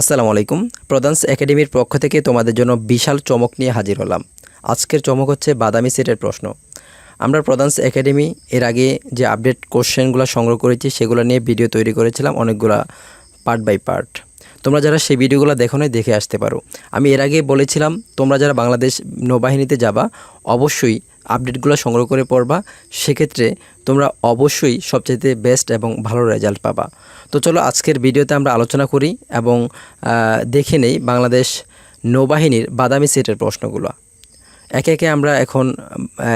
আসসালামু আলাইকুম। প্রধানস একাডেমির পক্ষ থেকে তোমাদের জন্য বিশাল চমক নিয়ে হাজির হলাম। আজকের চমক হচ্ছে বাদামি সেটের প্রশ্ন। আমরা প্রধানস একাডেমি এর আগে যে আপডেট কোশ্চেনগুলো সংগ্রহ করেছি, সেগুলো নিয়ে ভিডিও তৈরি করেছিলাম, অনেকগুলা পার্ট বাই পার্ট। তোমরা যারা সেই ভিডিওগুলো দেখো নাই, দেখে আসতে পারো। আমি এর আগে বলেছিলাম, তোমরা যারা বাংলাদেশ নৌবাহিনীতে যাবা, অবশ্যই আপডেটগুলো সংগ্রহ করে পড়বা, সেক্ষেত্রে তোমরা অবশ্যই সবচেয়ে বেস্ট এবং ভালো রেজাল্ট পাবা। তো চলো আজকের ভিডিওতে আমরা আলোচনা করি এবং দেখে নেই বাংলাদেশ নৌবাহিনীর বাদামি সেটের প্রশ্নগুলো। একে একে আমরা এখন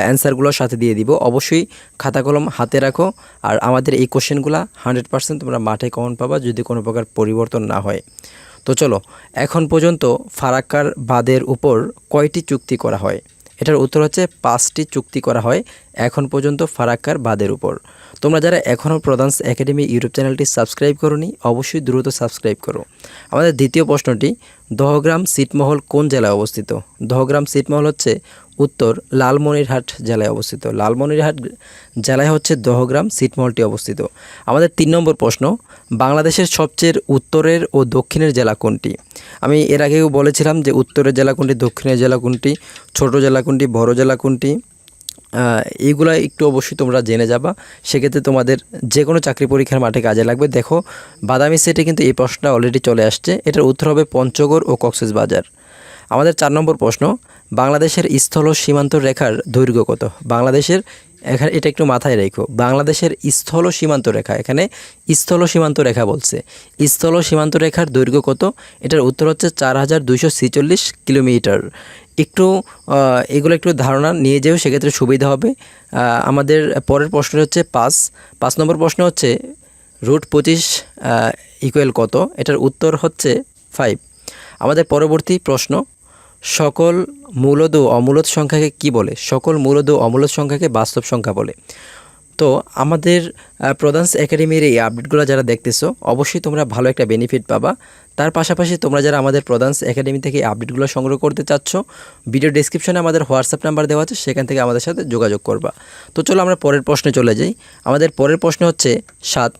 অ্যান্সারগুলোর সাথে দিয়ে দিব। অবশ্যই খাতা কলম হাতে রাখো আর আমাদের এই কোশ্চেনগুলো হান্ড্রেড পার্সেন্ট তোমরা মাঠে কমন পাবা যদি কোনো প্রকার পরিবর্তন না হয়। তো চলো, এখন পর্যন্ত ফারাক্কার বাদের উপর কয়টি চুক্তি করা হয়? এটার উত্তর হচ্ছে পাঁচটি চুক্তি করা হয় এখন পর্যন্ত ফারাক্কার বাদের উপর। তোমরা যারা এখনও প্রধান একাডেমি ইউটিউব চ্যানেলটি সাবস্ক্রাইব করনি, অবশ্যই দ্রুত সাবস্ক্রাইব করো। আমাদের দ্বিতীয় প্রশ্নটি দহগ্রাম সিটমহল কোন জেলায় অবস্থিত? দহগ্রাম সিটমহল হচ্ছে উত্তর লালমনিরহাট জেলায় অবস্থিত। লালমনিরহাট জেলায় হচ্ছে দহগ্রাম সিটমহলটি অবস্থিত। আমাদের তিন নম্বর প্রশ্ন, বাংলাদেশের সবচেয়ে উত্তরের ও দক্ষিণের জেলা কোনটি? আমি এর আগেও বলেছিলাম যে উত্তরের জেলা কোনটি, দক্ষিণের জেলা কোনটি, ছোট জেলা কোনটি, বড় জেলা কোনটি। এইগুলা একটু অবশ্যই তোমরা জেনে যাবা। সেক্ষেত্রে তোমাদের যে কোনো চাকরি পরীক্ষার মাঠে কাজে লাগবে। দেখো, বাদামি সেটে কিন্তু এই প্রশ্নটা অলরেডি চলে আসছে। এটার উত্তর হবে পঞ্চগড় ও কক্সেস বাজার। আমাদের চার নম্বর প্রশ্ন, বাংলাদেশের স্থল সীমান্ত রেখার দৈর্ঘ্য কত? বাংলাদেশের এখানে এটা একটু মাথায় রেখো। বাংলাদেশের স্থল সীমান্ত রেখা। এখানে স্থল সীমান্ত রেখা বলছে। স্থল সীমান্ত রেখার দৈর্ঘ্য কত? এটার উত্তর হচ্ছে চার হাজার দুইশো ছিচল্লিশ কিলোমিটার। একটু এগুলো একটু ধারণা নিয়ে যেও, সেক্ষেত্রে সুবিধা হবে। আমাদের পরের প্রশ্ন হচ্ছে পাঁচ। পাঁচ নম্বর প্রশ্ন হচ্ছে, রুট পঁচিশ ইকুয়াল কত? এটার উত্তর হচ্ছে ফাইভ আমাদের পরবর্তী প্রশ্ন সকল মূলদ ও অমূলদ সংখ্যাকে কি বলে? সকল মূলদ ও অমূলদ সংখ্যাকে বাস্তব সংখ্যা বলে। তো আমাদের প্রধানস একাডেমির এই আপডেটগুলো যারা দেখতেছো, অবশ্যই তোমরা ভালো একটা বেনিফিট পাবা। তার পাশাপাশি তোমরা যারা আমাদের প্রধানস একাডেমি থেকে আপডেটগুলো সংগ্রহ করতে চাচ্ছ ভিডিও ডিসক্রিপশনে আমাদের হোয়াটসঅ্যাপ নাম্বার দেওয়া আছে, সেখান থেকে আমাদের সাথে যোগাযোগ করবা। তো চলো আমরা পরের প্রশ্নে চলে যাই। আমাদের পরের প্রশ্ন হচ্ছে সাত,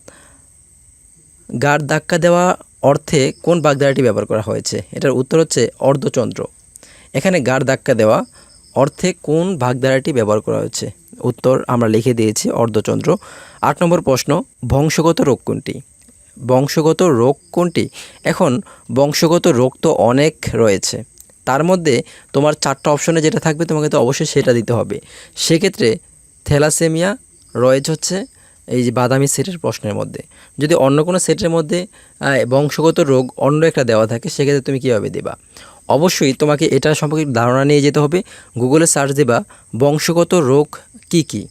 গাঢ় ধাক্কা দেওয়া অর্থে কোন বাগধারাটি ব্যবহার করা হয়েছে? এটার উত্তর হচ্ছে অর্ধচন্দ্র। এখানে গাঢ় ধাক্কা দেওয়া অর্থে কোন ভাগধারাটি ব্যবহার করা হয়েছে? উত্তর আমরা লিখে দিয়েছি অর্ধচন্দ্র। আট নম্বর প্রশ্ন, বংশগত রোগ কোনটি? বংশগত রোগ কোনটি? এখন, বংশগত রোগ তো অনেক রয়েছে। তার মধ্যে তোমার চারটা অপশনে যেটা থাকবে তোমাকে তো অবশ্যই সেটা দিতে হবে। সেক্ষেত্রে থ্যালাসেমিয়া রয়েছে হচ্ছে এই যে বাদামি সেটের প্রশ্নের মধ্যে। যদি অন্য কোনো সেটের মধ্যে বংশগত রোগ অন্য একটা দেওয়া থাকে, সেক্ষেত্রে তুমি কীভাবে দেবা? অবশ্যই তোমাকে এটা সম্পর্কে ধারণা নিয়ে যেতে হবে। গুগলে সার্চ দেবা, বংশগত রোগ কি কি?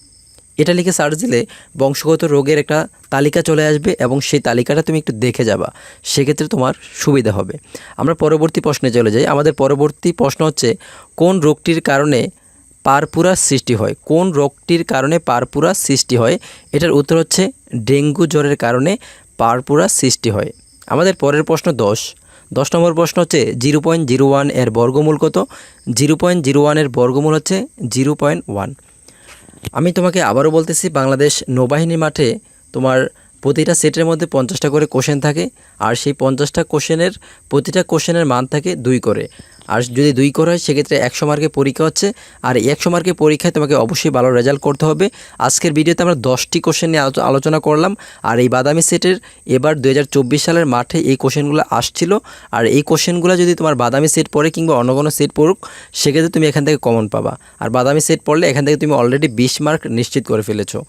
এটা লিখে সার্চ দিলে বংশগত রোগের একটা তালিকা চলে আসবে এবং সেই তালিকাটা তুমি একটু দেখে যাবা। সেক্ষেত্রে তোমার সুবিধা হবে। আমরা পরবর্তী প্রশ্নে চলে যাই। আমাদের পরবর্তী প্রশ্ন হচ্ছে, কোন রোগটির কারণে পারপুরা সৃষ্টি হয়? কোন রোগটির কারণে পারপুরা সৃষ্টি হয়? এটার উত্তর হচ্ছে, ডেঙ্গু জ্বরের কারণে পারপুরা সৃষ্টি হয়। আমাদের পরের প্রশ্ন দশ। দশ নম্বর প্রশ্ন হচ্ছে জিরো পয়েন্ট জিরো ওয়ানের বর্গমূল কত? জিরো পয়েন্ট জিরো ওয়ানের বর্গমূল হচ্ছে জিরো পয়েন্ট ওয়ান। আমি তোমাকে আবারও বলতেছি, বাংলাদেশ নৌবাহিনীর মাঠে তোমার প্রতিটা সেটের মধ্যে পঞ্চাশটা করে কোশ্চেন থাকে, আর সেই পঞ্চাশটা কোশ্চেনের, প্রতিটা কোশ্চেনের মান থাকে দুই করে। আর যদি দুই করে হয়, সেক্ষেত্রে একশো মার্কের পরীক্ষা হচ্ছে, আর এই একশো মার্কের পরীক্ষায় তোমাকে অবশ্যই ভালো রেজাল্ট করতে হবে। আজকের ভিডিওতে আমরা দশটি কোশ্চেন নিয়ে আলোচ- আলোচনা করলাম, আর এই বাদামি সেটের এবার দু হাজার চব্বিশ সালের মাঠে এই কোশ্চেনগুলো আসছিল। আর এই কোশ্চেনগুলো যদি তোমার বাদামি সেট পড়ে কিংবা অন্য কোনো সেট পড়ুক, সেক্ষেত্রে তুমি এখান থেকে কমন পাবা। আর বাদামি সেট পড়লে এখান থেকে তুমি অলরেডি বিশ মার্ক নিশ্চিত করে ফেলেছো।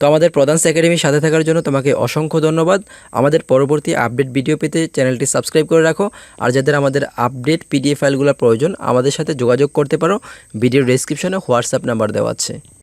তো আমাদের প্রধান একাডেমির সাথে থাকার জন্য তোমাকে অসংখ্য ধন্যবাদ। আমাদের পরবর্তী আপডেট ভিডিও পেতে চ্যানেলটি সাবস্ক্রাইব করে রাখো। আর যাদের আমাদের আপডেট পিডিএফ ফাইলগুলো প্রয়োজন, আমাদের সাথে যোগাযোগ করতে পারো। ভিডিও ডেসক্রিপশনে হোয়াটসঅ্যাপ নাম্বার দেওয়া আছে।